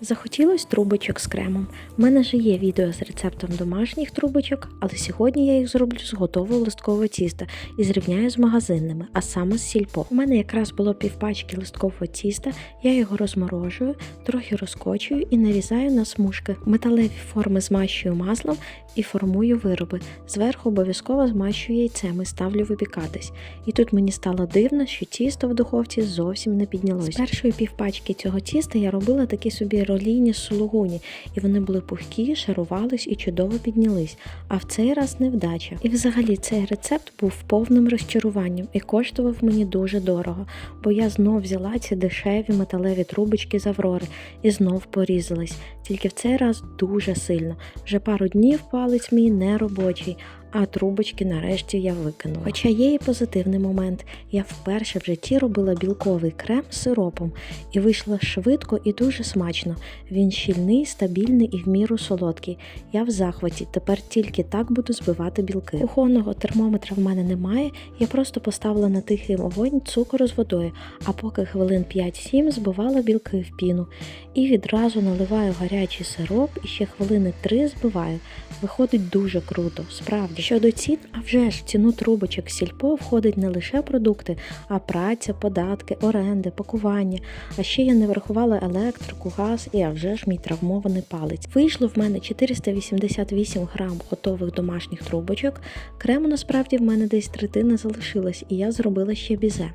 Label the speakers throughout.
Speaker 1: Захотілось трубочок з кремом. У мене вже є відео з рецептом домашніх трубочок, але сьогодні я їх зроблю з готового листкового тіста і зрівняю з магазинними, а саме з сільпо. У мене якраз було півпачки листкового тіста, я його розморожую, трохи розкочую і нарізаю на смужки. Металеві форми змащую маслом і формую вироби. Зверху обов'язково змащую яйцем і ставлю випікатись. І тут мені стало дивно, що тісто в духовці зовсім не піднялось. З першої півпачки цього тіста я робила такі собі ролійні сулугуні, і вони були пухкі, шарувались і чудово піднялись. А в цей раз невдача. І взагалі цей рецепт був повним розчаруванням і коштував мені дуже дорого, бо я знов взяла ці дешеві металеві трубочки з Аврори і знов порізалась. Тільки в цей раз дуже сильно. Вже пару днів палець мій не робочий, а трубочки нарешті я викинула. Хоча є і позитивний момент. Я вперше в житті робила білковий крем з сиропом і вийшло швидко і дуже смачно. Він щільний, стабільний і в міру солодкий. Я в захваті. Тепер тільки так буду збивати білки. Кухонного термометра в мене немає. Я просто поставила на тихий вогонь цукор з водою, а поки хвилин 5-7 збивала білки в піну. І відразу наливаю гарячий сироп і ще хвилини 3 збиваю. Виходить дуже круто, справді. Щодо цін, а вже ж в ціну трубочок сільпо входить не лише продукти, а праця, податки, оренди, пакування. А ще я не врахувала електрику, газ і а вже ж мій травмований палець. Вийшло в мене 488 грам готових домашніх трубочок. Крему насправді в мене десь третина залишилась, і я зробила ще бізе.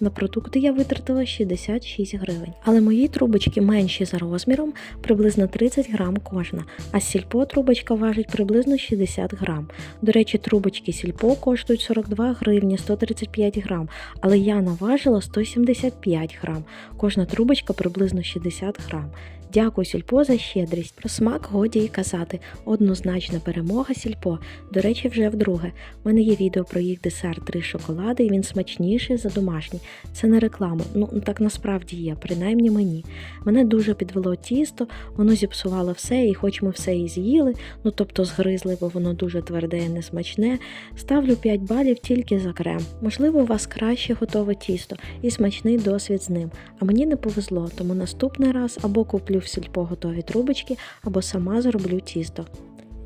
Speaker 1: На продукти я витратила 66 гривень. Але мої трубочки менші за розміром, приблизно 30 грам кожна, а сільпо трубочка важить приблизно 60 грам. До речі, трубочки сільпо коштують 42 гривні 135 грам, але я наважила 175 грам. Кожна трубочка приблизно 60 грам. Дякую сільпо за щедрість. Про смак годі і казати. Однозначна перемога сільпо. До речі, вже вдруге. У мене є відео про їх десерт три шоколади, і він смачніший за домашній. Це не реклама. Ну так насправді є, принаймні мені. Мене дуже підвело тісто, воно зіпсувало все, і хоч ми все і з'їли, ну тобто згризли, бо воно дуже тверде і несмачне. Ставлю 5 балів тільки за крем. Можливо, у вас краще готове тісто і смачний досвід з ним. А мені не повезло, тому наступний раз або куплю в сільпо готові трубочки, або сама зроблю тісто.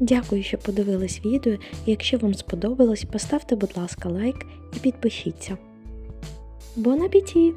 Speaker 1: Дякую, що подивились відео, і якщо вам сподобалось, поставте, будь ласка, лайк і підпишіться. Бон апеті!